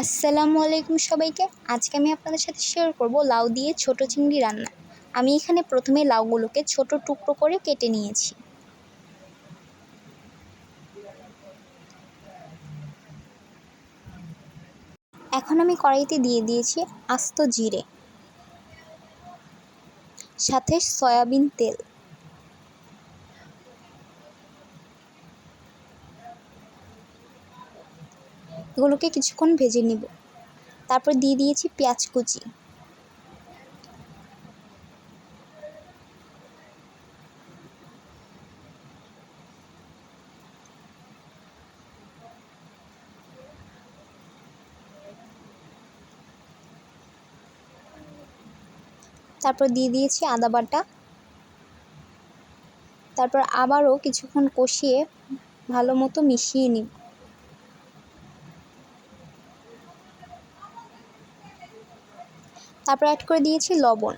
আসসালামু আলাইকুম সবাইকে। আজকে আমি আপনাদের সাথে শেয়ার করব লাউ দিয়ে ছোট চিংড়ি রান্না। আমি এখানে প্রথমে লাউগুলোকে ছোট টুকরো করে কেটে নিয়েছি। এখন আমি কড়াইতে দিয়ে দিয়েছি আস্ত জিরে, সাথে সয়াবিন তেল। এগুলোকে কিছুক্ষণ ভেজে নিব। তারপর দিয়ে দিয়েছি পেঁয়াজ কুচি। তারপর দিয়ে দিয়েছি আদা বাটা। তারপর আবারও কিছুক্ষণ কষিয়ে ভালো মতো মিশিয়ে নিব। তারপর অ্যাড করে দিয়েছি লবণ।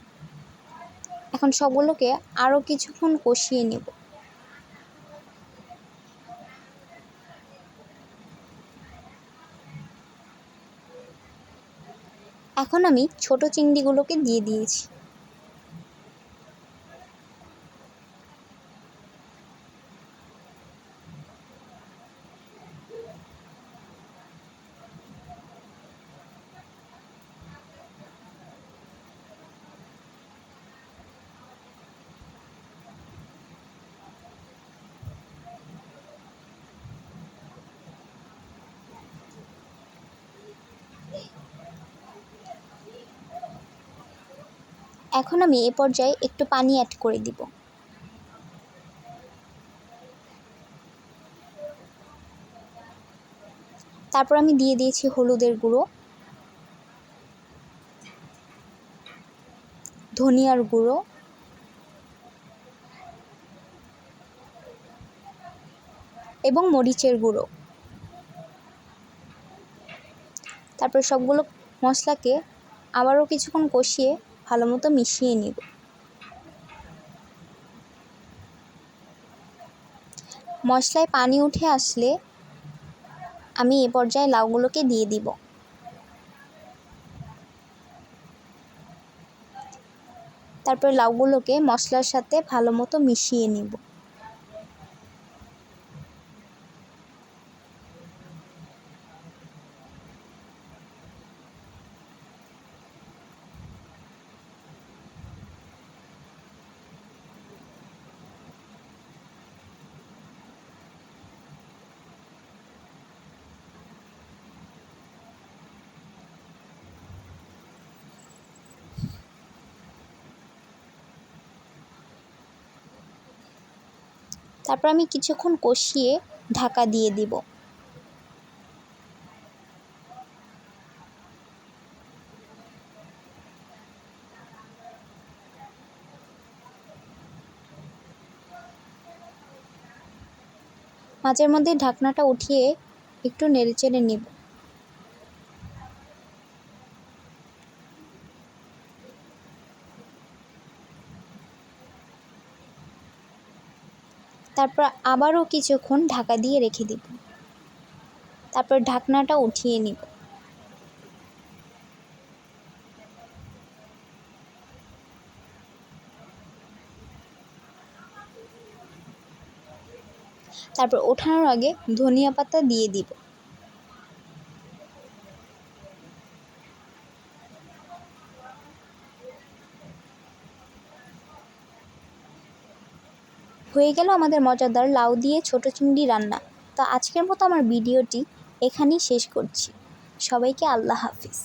এখন সবগুলোকে আরও কিছুক্ষণ কষিয়ে নেব। এখন আমি ছোট চিংড়িগুলোকে দিয়ে দিয়েছি। এখন আমি এ পর্যায়ে একটু পানি অ্যাড করে দিব। তারপর আমি দিয়ে দিয়েছি হলুদের গুঁড়ো। ধনিয়ার গুঁড়ো। এবং মরিচের গুঁড়ো। তারপর সবগুলো মশলাকে আবারও কিছুক্ষণ কষিয়ে ভালো মতো মিশিয়ে নিব। মশলায় পানি উঠে আসলে আমি এ পর্যায়ে লাউগুলোকে দিয়ে দিব। তারপর লাউগুলোকে মশলার সাথে ভালো মতো মিশিয়ে নিব। তারপর আমি কিছুক্ষণ কষিয়ে ঢাকা দিয়ে দিব। মাঝের মধ্যে ঢাকনাটা উঠিয়ে একটু নেড়ে চেড়ে নেব। তারপর আবারও কিছুক্ষণ ঢাকা দিয়ে রেখে দিব। তারপর ঢাকনাটা উঠিয়ে নিব। তারপর ওঠানোর আগে ধনিয়া পাতা দিয়ে দিব। হয়ে গেল আমাদের মজাদার লাউ দিয়ে ছোট চিংড়ি রান্না। তো আজকের মতো আমার ভিডিওটি এখানেই শেষ করছি। সবাইকে আল্লাহ হাফিজ।